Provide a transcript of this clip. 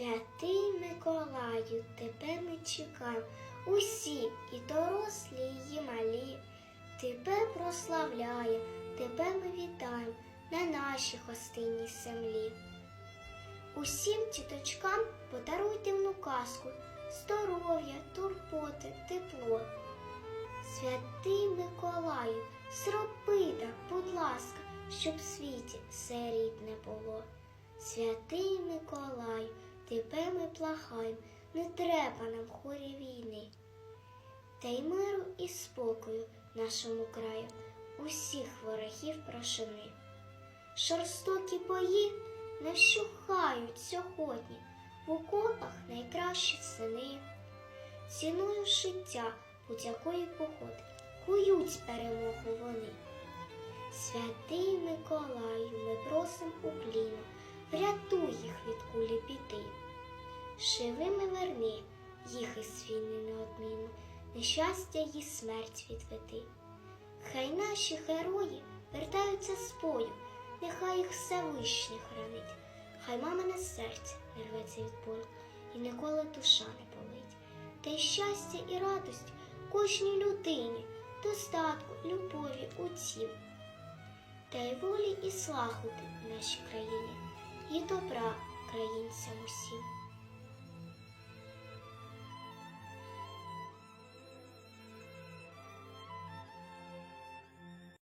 Святий Миколаю, тебе ми чекаємо, усі, і дорослі, і малі. Тебе прославляємо, тебе ми вітаємо на нашій гостинній землі. Усім тіточкам подаруйте вну казку, здоров'я, турботи, тепло. Святий Миколаю, зроби так, будь ласка, щоб в світі серед не було. Святий Миколаю, тебе ми плахаєм, не треба нам хорі війни. Та й миру і спокою нашому краю, усіх ворогів прошини. Жорстокі бої не вщухають сьогодні, в окопах найкращі сини. Ціною життя будь-якої погоди, кують перемогу вони. Святий Миколаю, ми просим укліну, врятуй їх від кулі біди. Живими верни їх із війни неодмінно, нещастя і смерть відведи. Хай наші герої вертаються з бою, нехай їх Всевишній хранить, хай мамине серце не рветься від болю, і ніколи душа не болить. Та й щастя і радость кожній людині, достатку, любові утім. Та й волі і слагоди в нашій країні, і добра країнцям усім.